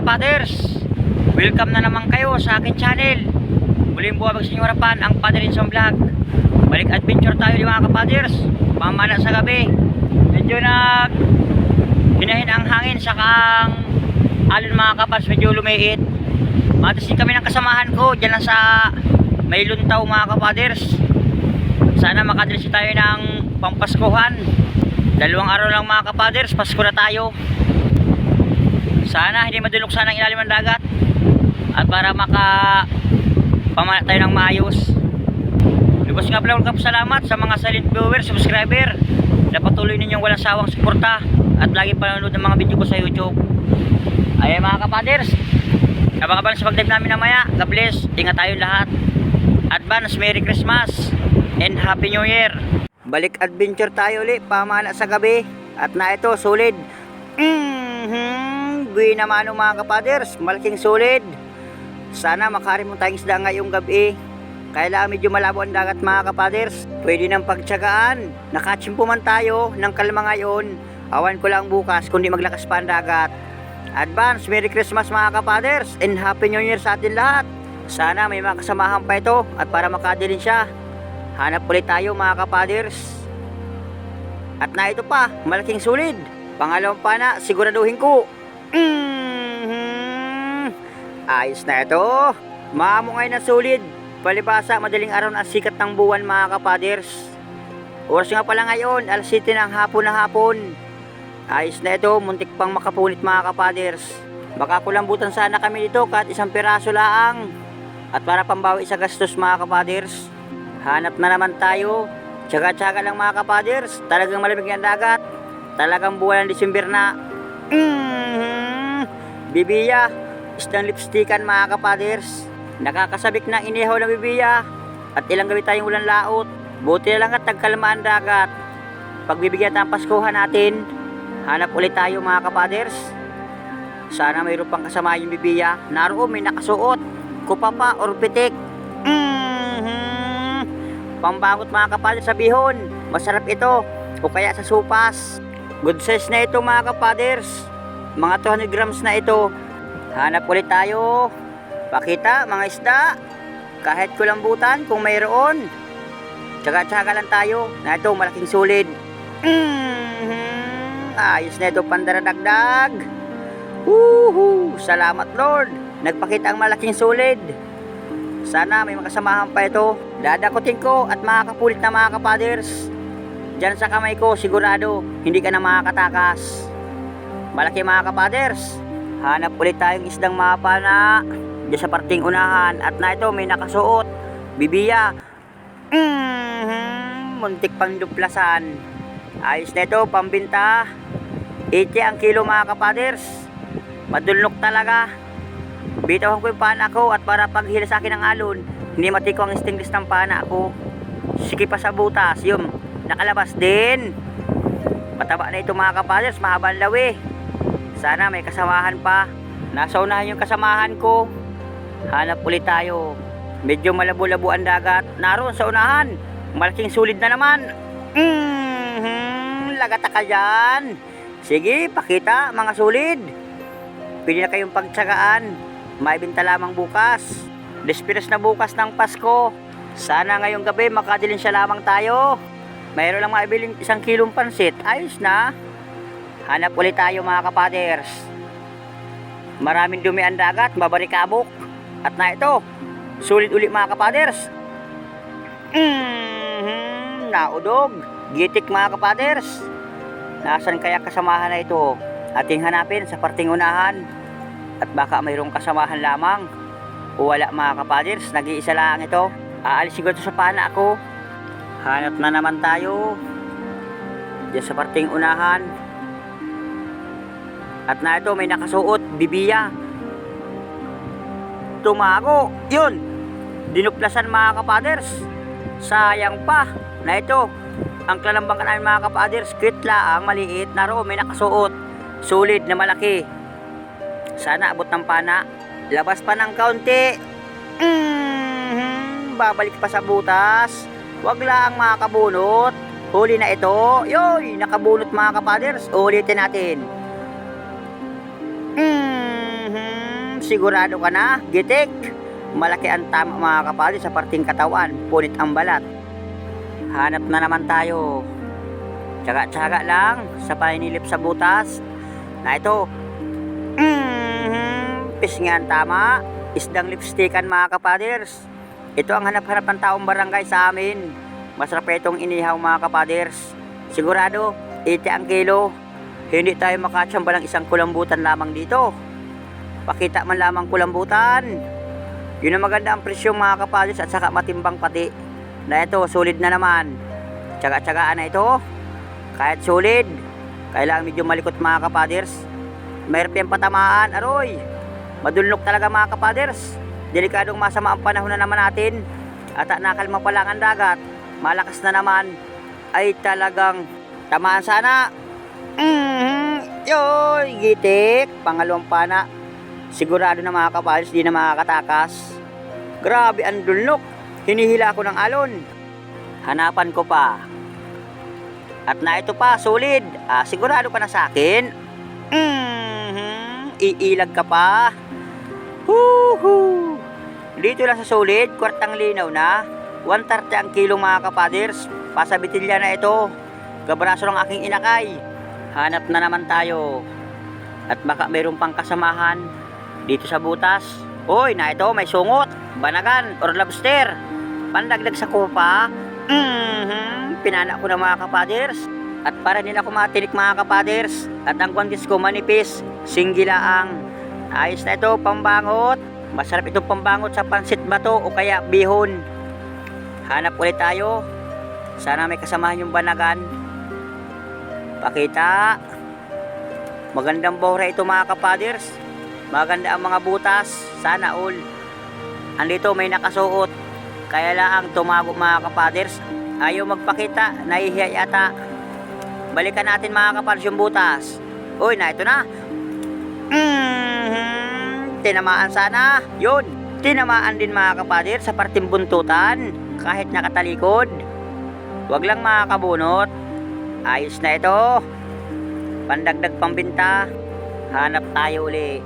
kapaders. Welcome na naman kayo sa akin channel. Muling buwabag sa inyong harapan ang Padre Insom Vlog. Balik adventure tayo di mga kapaders? Pamana sa gabi. Medyo nag Hinahin ang hangin sakang Alon mga kapaders medyo lumiit. Matasin kami ng kasamahan ko Diyan lang sa May luntaw mga kapaders. Sana makadalisi tayo ng Pampaskuhan Dalawang araw lang mga kapaders Pasko na tayo sana hindi madulok sana ang ilalim ng dagat. At para maka pamana tayo ng maayos. Lubos nga pala ulit salamat sa mga silent viewer, subscriber. Na patuloy ninyong walang sawang suporta at lagi panonood ng mga video ko sa youtube. Ayan mga kapaders. Abang-abang sa pag-dive namin namaya. God bless, ingat tayo lahat. Advance Merry Christmas and Happy New Year. Balik adventure tayo ulit pamana sa gabi. At na ito solid. Mhm. Buwi naman mga kapaders, malaking solid. Sana makarim mo tayong isda ngayong gabi. Kailangan medyo malabo ang dagat mga kapaders. Pwede nang pagtsagaan. Nakachimpo man tayo ng kalma ngayon. Awan ko lang bukas kundi maglakas pa ang dagat. Advance, Merry Christmas mga kapaders and Happy New Year sa atin lahat. Sana may mga kasamahan pa ito at para makadilin siya. Hanap ulit tayo mga kapaders. At na ito pa, malaking sulit. Pangalawang pana, siguraduhin ko. Mhm. Ayos na ito. Maamungay na sulit. Palibasa, madaling araw na sikat ng buwan mga kapaders. Oras nga pala ngayon, alas 7 ng hapon na hapon. Ayos na ito, muntik pang makapunit mga kapaders. Baka kulambutan sana kami dito kahit isang piraso laang. At para pambawi sa gastos mga kapaders, hanap na naman tayo. Tsaga-tsaga lang mga kapaders, talagang malamig ang dagat. Talagang buwan ng Disyember na. Mhm. Bibiya, isang lipstikan mga kapaders. Nakakasabik ng inihaw na bibiya. At ilang gabi tayong ulan laot. Buti na lang at tagkalma ang dagat. Pagbibigyan ng Paskuhan natin, hanap ulit tayo mga kapaders. Sana mayroon pang kasama yung bibiya. Naroon may nakasuot. Kupapa or pitik. Mhm. Pambangot mga kapaders sa bihon. Masarap ito. O kaya sa supas. Good size na ito mga kapaders. Mga 200 grams na ito. Hanap ulit tayo. Pakita mga isda. Kahit kulambutan kung mayroon. Tsaga-tsaga lang tayo. Na ito malaking sulid. Mhm. Ayos na ito pandaradagdag. Woohoo! Salamat Lord. Nagpakita ang malaking sulid. Sana may makasamahan pa ito. Dadakutin ko at makakapulit na mga kapaders. Diyan sa kamay ko, sigurado, hindi ka na makakatakas. Malaki mga kapaders. Hanap ulit tayong isdang mapa na diyan sa parting unahan. At na ito, may nakasuot. Bibiya. Mhm, muntik pang duplasan. Ayos na ito, pambinta. 80 ang kilo mga kapaders. Madulnok talaga. Bitawan ko yung pana ko at para paghila sa akin ng alon, hindi matiko ang stainless ng pana ko. Sige pa sa butas, yun, nakalabas din. Mataba na ito mga kapaders, mahaba ang lawi. Sana may kasamahan pa. Nasa unahan yung kasamahan ko. Hanap ulit tayo. Medyo malabo-labo ang dagat. Naroon sa unahan. Malaking sulit na naman. Mhm, lagata ka dyan. Sige, pakita mga sulid. Pwede na kayong pagtsagaan. Maibinta lamang bukas. Despiras na bukas ng Pasko. Sana ngayong gabi makadilin siya lamang tayo. Mayroon lang maibiling isang kilong pansit. Ayos na. Hanap ulit tayo mga kapaders. Maraming dumi ang dagat, mabarikabok. At na ito, sulit ulit mga kapaders. Mhm, naudog. Gitik mga kapaders. Nasaan kaya kasamahan na ito? Ating hanapin sa parting unahan. At baka mayroong kasamahan lamang. O wala mga kapaders, nag-iisa lang ito. Aalis siguro ito sa pana ako. Hanap na naman tayo. Diyan sa parting unahan. At na ito may nakasuot, bibiya. Tumago. Yun. Dinuplasan mga kapaders. Sayang pa. Na ito. Ang klalambang namin mga kapaders. Cute lang, maliit. Naroon may nakasuot. Solid na malaki. Sana abot ng pana. Labas pa ng kaunti. Mhm. Babalik pa sa butas. Wag lang mga kabunot. Huli na ito. Yoy, nakabunot mga kapaders. Ulitin natin. Sigurado ka na, gitik. Malaki ang tama mga kapatid sa parting katawan, punit ang balat. Hanap na naman tayo. Tsaga-tsaga lang sa paninilip sa butas. Na ito. Mm-hmm. Pisngan tama. Isdang lipstickan mga kapaders. Ito ang hanap-hanap ng taong barangay sa amin. Masarap itong inihaw mga kapaders. Sigurado, 80 ang kilo. Hindi tayo makatsamba ng isang kulambutan lamang dito. Pakita man lamang kulambutan. Yun ang maganda ang presyo mga kapaders at saka matimbang pati. Na ito, sulit na naman. Tsaga-tsagaan na ito. Kahit sulit. Kailangan medyo malikot mga kapaders. Mayroon yung patamaan, aroy. Madulnok talaga mga kapaders. Delikadong masama ang panahon na naman natin. At nakalma pa lang ang dagat. Malakas na naman. Ay talagang tamaan sana. Mm-hmm. Yoy, gitik. Pangalawang pana. Sigurado na mga kapaders, di na makakatakas. Grabe ang dulnok. Hinihila ako ng alon. Hanapan ko pa. At na ito pa, solid. Ah, sigurado ka na sa akin. Mhm. Iilag ka pa. Huhu. Dito lang sa solid, kwartang linaw na. 130 ang kilong mga kapaders. Pasabitilya na ito. Gabraso ng aking inakay. Hanap na naman tayo. At baka mayroon pang kasamahan dito sa butas. Hoy, na ito, may sungot. Banagan or lobster. Pandagdag sa kupa. Mhm. Pinana ko na mga kapaders. At para din ako matinik mga kapaders. At ang kwantis ko manipis. Singgilaang. Ayos na ito, pambangot. Masarap itong pambangot sa pansit bato o kaya bihon. Hanap ulit tayo. Sana may kasamahan yung banagan. Pakita. Magandang bohra ito mga kapaders. Maganda ang mga butas. Sana all. Andito may nakasuot. Kaya lang tumago mga kapaders. Ayaw magpakita. Nahihiya yata. Balikan natin mga kapaders yung butas. Uy, na ito na. Mhm. Tinamaan sana. Yun. Tinamaan din mga kapadir sa parting buntutan. Kahit nakatalikod. Huwag lang mga kabunot. Ayos na ito. Pandagdag pambinta. Hanap tayo uli.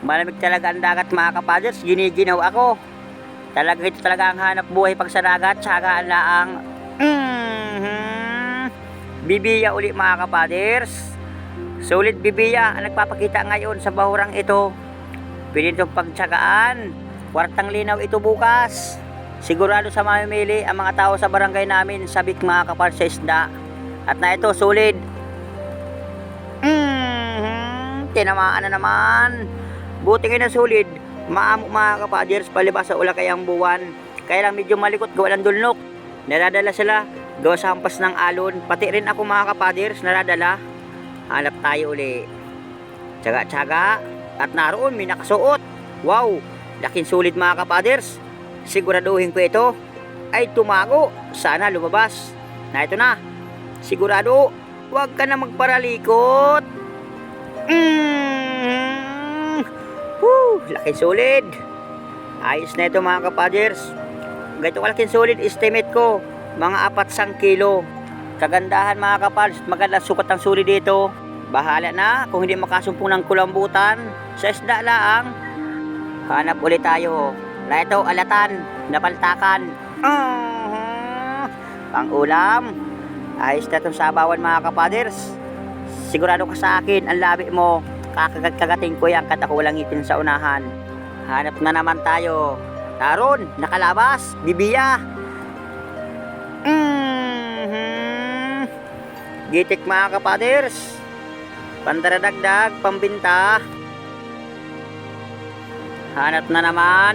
Malamig talaga ang dagat mga kapaders. Giniginaw ako. Talaga ito talaga ang hanap buhay pag sa dagat. Tsagaan laang. Mhm. Bibiya uli mga kapaders. Sulit bibiya ang nagpapakita ngayon sa bahurang ito. Pwede itong pagtsagaan. Kwartang linaw ito bukas. Sigurado sa mamimili ang mga tao sa barangay namin sabik mga kapal sa isda. At na ito, sulit. Mhm, tinamaan na naman. Buti nga na sulit. Maamok mga kapaders palibas sa ulakayang buwan. Kaya lang medyo malikot gawa ng dulnok. Naradala sila gawa sa hampas ng alon. Pati rin ako mga kapaders naradala. Hanap tayo uli. Tsaga-tsaga. At naroon may nakasuot. Wow! Laking sulit mga kapaders. Siguraduhin ko ito ay tumago. Sana lumabas. Na ito na. Sigurado. Huwag ka na magparalikot. Mm. Woo! Laking sulit. Ayos na ito mga kapaders. Ganito kalaking sulit estimate ko. Mga apat sang kilo. Kagandahan mga kapals, maganda sukat ang suli dito. Bahala na kung hindi makasumpong ng kulambutan. Sa isda laang, hanap ulit tayo. Na ito, alatan, napaltakan. uh Pang ulam. Ayos na itong sabawan mga kapaders. Sigurado ka sa akin, ang labi mo. Kakagat-kagating ko yan kat ako walang ngipin sa unahan. Hanap na naman tayo. Taron, nakalabas, bibiya. Mhm. Gitik mga kapaders. Pandaradagdag, pambinta. Hanap na naman.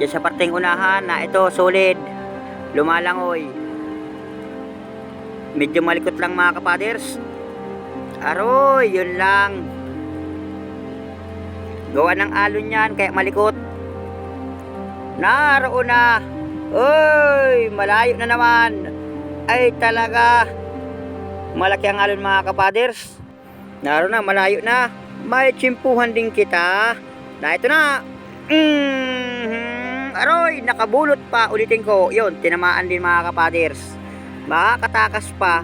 Diyan sa parting unahan na ito, solid. Lumalangoy. Medyo malikot lang mga kapaders. Aroy, yun lang. Gawa ng alon yan, kaya malikot. Naroon na. Uy, malayo na naman. Ay talaga. Malaki ang alon mga kapaders. Naroon na, malayo na. May tsimpuhan din kita. Na ito na. Mhm. Aroy, nakabulot pa. Ulitin ko. Yun, tinamaan din mga kapaders. Makakatakas pa.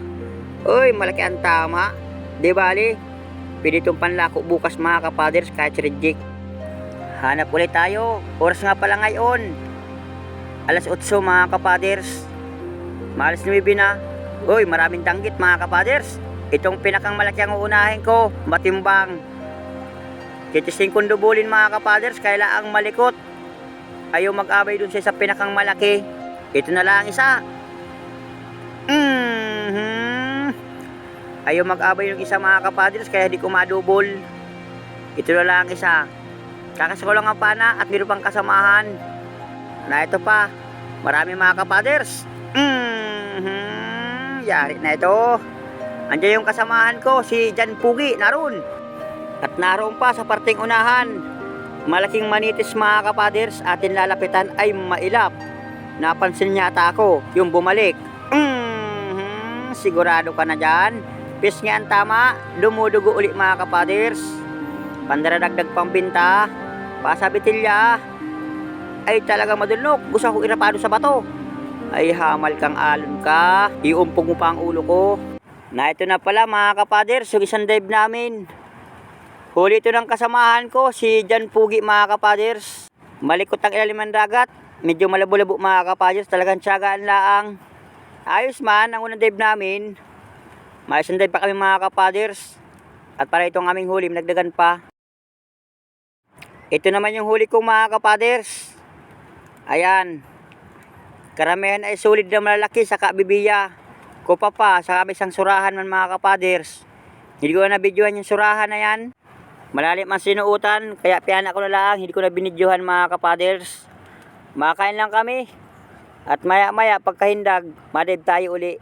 Uy, malaki ang tama. Di bali? Pwede itong panlako bukas mga kapaders kahit reject. Hanap ulit tayo. Oras nga pala ngayon. Alas 8 mga kapaders. Malas 9 na. Uy, maraming danggit mga kapaders. Itong pinakang malaki ang uunahin ko. Matimbang. Titising kong dubulin mga kapaders. Kailangang malikot. Ayaw mag-abay dun sa pinakang malaki. Ito na lang isa. Ayaw mag-abay yung isa mga kapaders kaya di ko madubol. Ito na lang isa. Kakas ko lang ang pana at meron pang kasamahan. Na ito pa. Marami mga kapaders. Mhm. Yari na ito. Andiyan yung kasamahan ko, si Jan Pugi, naroon. At naroon pa sa parting unahan. Malaking manitis mga kapaders, atin lalapitan ay mailap. Napansin niya ata ako, yung bumalik. Mhm. Sigurado ka na dyan. Pis nga ang tama, dumudugo uli mga kapaders. Pandaradagdag pambinta, pasabitilya. Ay talaga madulok, gusto ko irapado sa bato. Ay hamal kang alon ka, iumpog mo pa ang ulo ko. Na ito na pala mga kapaders, yung isang dive namin. Huli ito ng kasamahan ko, si Jan Pugi mga kapaders. Malikot ang ilalim ng dagat, medyo malabo-labo mga kapaders, talagang tiyagaan laang. Ayos man, ang unang dive namin. Dive pa kami mga kapaders. At para itong aming huli, nagdagan pa. Ito naman yung huli kong mga kapaders. Ayan. Karamihan ay sulit na malalaki sa kabibiya. Kupa pa, sa isang surahan man mga kapaders. Hindi ko na videohan yung surahan na yan. Malalim ang sinuutan, kaya piyana ko na lang, hindi ko na binidyohan mga kapaders. Makain lang kami. At maya maya pagkahindag, madive tayo uli.